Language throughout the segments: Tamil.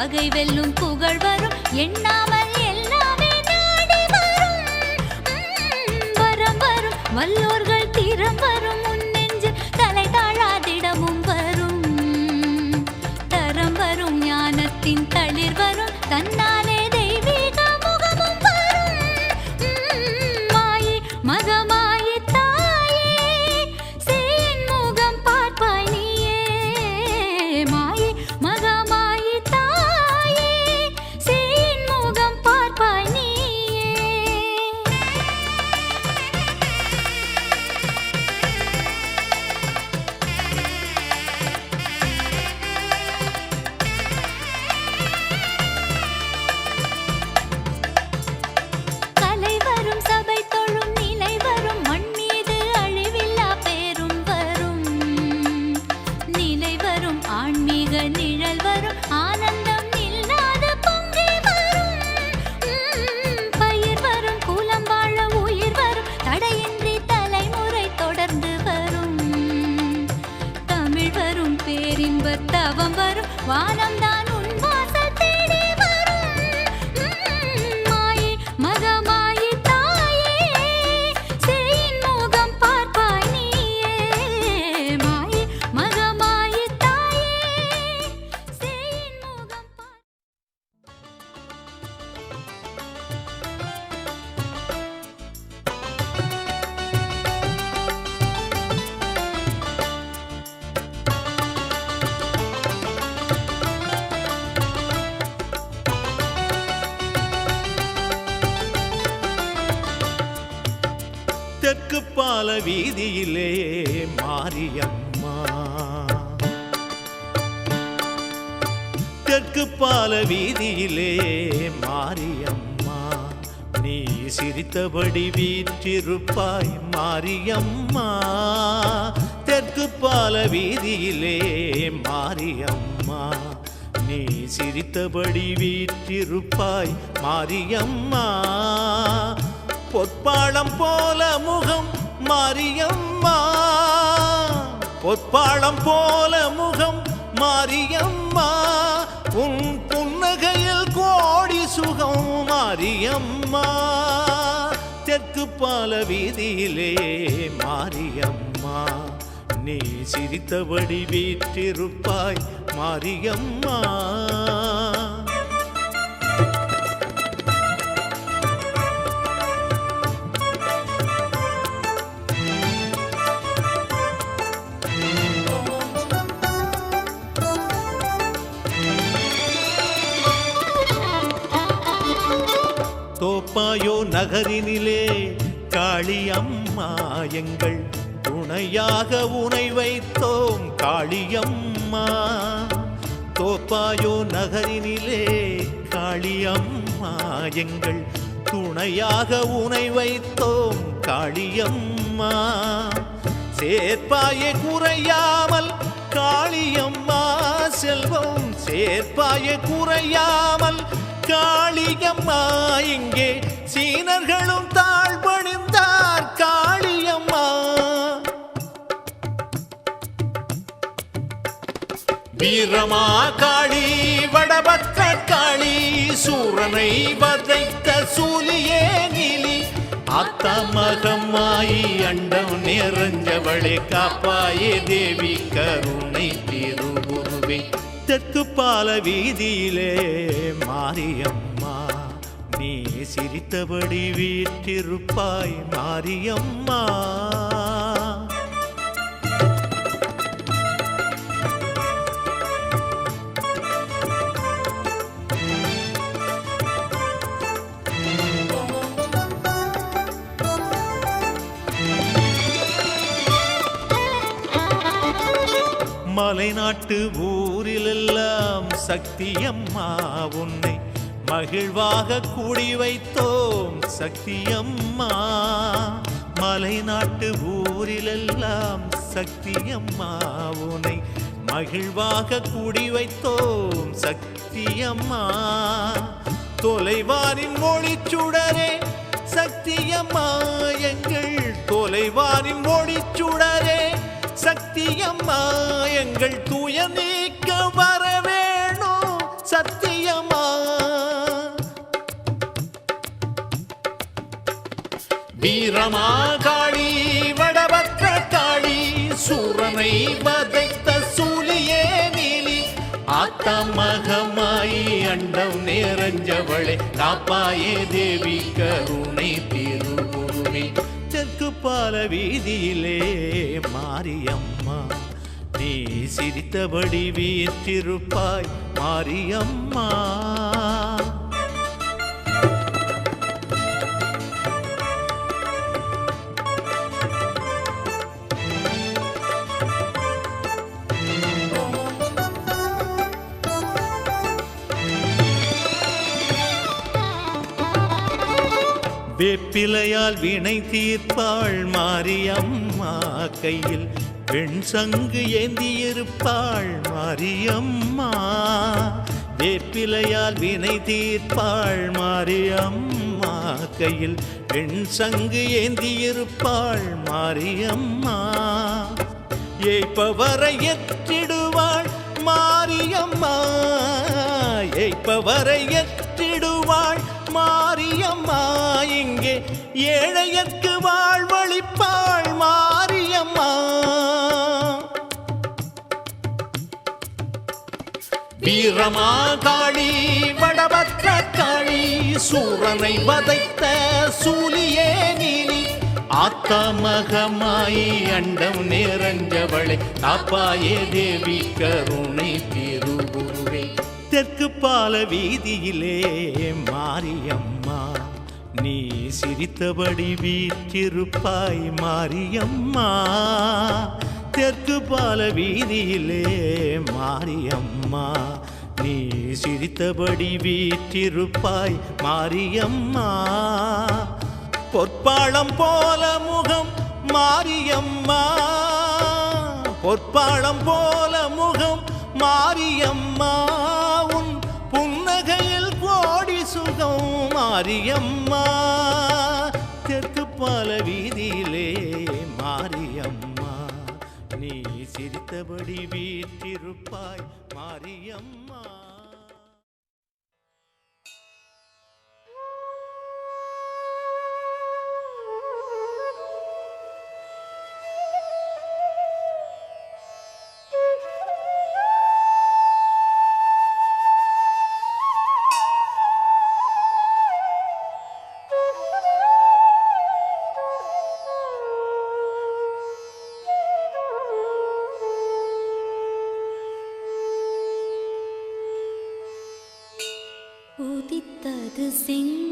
பகை வெல்லும் புகழ் வரும். எண்ணாமல் எல்லாமே நாடி வரும். வரம் வரும். வல்லோர்கள் திறம் வரும். உன் தலை தாழாதிடமும் வரும். தரம் வரும். ஞானத்தின் தளிர் வரும். தன்னாலே வானம் தெற்கு பால வீதியிலே மாரியம்மா. தெற்கு பால வீதியிலே மாரியம்மா. நீ சிரித்தபடி வீற்றிருப்பாய் மாரியம்மா. தெற்கு பால வீதியிலே மாரியம்மா. நீ சிரித்தபடி வீற்றிருப்பாய் மாரியம்மா. பொற்பாளம் போல முகம் மாரியம்மா. பொற்பாளம் போல முகம் மாரியம்மா. உன் புன்னகையில் கோடி சுகம் மாரியம்மா. தெற்கு பால வீதியிலே மாரியம்மா. நீ சிரித்தபடி வீற்றிருப்பாய் மாரியம்மா. தோப்பாயோ நகரினிலே காளி அம்மா எங்கள் துணையாக உனை வைத்தோம் காளியம்மா தோப்பாயோ நகரினிலே காளியம்மா எங்கள் துணையாக உனை வைத்தோம் காளியம்மா சேர்ப்பாயே குறையாமல் காளியம்மா செல்வம். சேர்ப்பாயே குறையாமல் காளியம்மா இங்கே சீனர்களும் தாழ்பணிந்தார் காளியம்மா. வீரமா காளி வடபக்க காளி சூரனை வதைத்த சூலியே நீலி. அத்தமகமாயி அண்டம் நிறைஞ்சவளே காப்பாயே தேவி கருணை திருகுருவே தெற்கு பால வீதியிலே மாரியம்மா நீ சிரித்தபடி வீற்றிருப்பாய் மாரியம்மா. மலைநாட்டு ஊரிலெல்லாம் சக்தியம்மா உன்னை மகிழ்வாக கூடி வைத்தோம் சக்தியம்மா. மலைநாட்டு ஊரிலெல்லாம் சக்தியம்மா உன்னை மகிழ்வாக கூடி வைத்தோம் சக்தியம்மா. தொலைவாரின் சுடரே சக்தியம்மா எங்கள் தொலைவாரின் சுடரே. சத்தியம்மா எங்கள் தூய நீக்க வர வேணும் சத்தியம்மா வீரமா காளி வடபற்ற காளி சூரனை வதைத்த சூலியே நீலி. ஆத்தமகமாய் அண்டம் நிறைஞ்சவளே காப்பாயே தேவி கருணை திருவுருவே. தெற்கு பால வீதியிலே மாரியம்மா நீ சிரித்தபடி வீற்றிருப்பாய் மாரியம்மா. வேப்பிலையால் வினை தீர்ப்பாள் மாரியம்மா கையில். பெண் சங்கு ஏந்தியிருப்பாள் மாரியம்மா. வேப்பிலையால் வினை தீர்ப்பாள் மாரியம்மா கையில். பெண் சங்கு ஏந்தியிருப்பாள் மாரியம்மா. ஏய்ப்பவரை எற்றிடுவாள் மாரியம்மா. ஏய்ப்பவரை எத்திடுவாள் மாரியம்மா இங்கே ஏழையற்கு வாழ்வழிப்பாள் மாரியம்மா. வீரமா காளி வடபத்ர காளி சூரனை வதைத்த சூலியே நீலி. ஆத்தமகமாயி அண்டம் நேரஞ்சவளை தாப்பாயே தேவி கருணை திருகுருவே தெற்கு பால வீதியிலே மாரியம்மா நீ சிரித்தபடி வீற்றிருப்பாய் மாரியம்மா. தெற்கு பால வீதியிலே மாரியம்மா நீ சிரித்தபடி வீற்றிருப்பாய் மாரியம்மா. பொற்பாளம் போல முகம் மாரியம்மா பொற்பாளம் போல முகம் மாரியம்மா. மாரியம்மா தெற்கு பல வீதியிலே மாரியம்மா நீ சிரித்தபடி வீட்டிருப்பாய் மாரியம்மா. xinh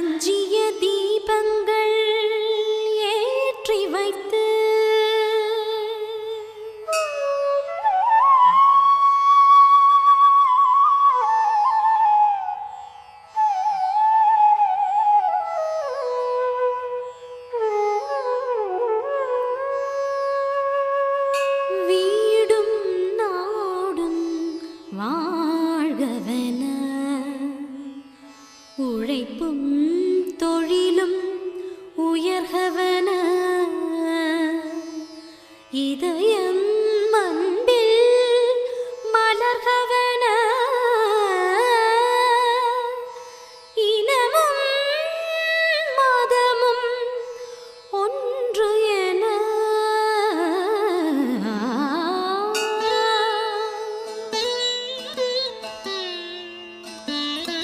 அஞ்சிய தீபங்கள்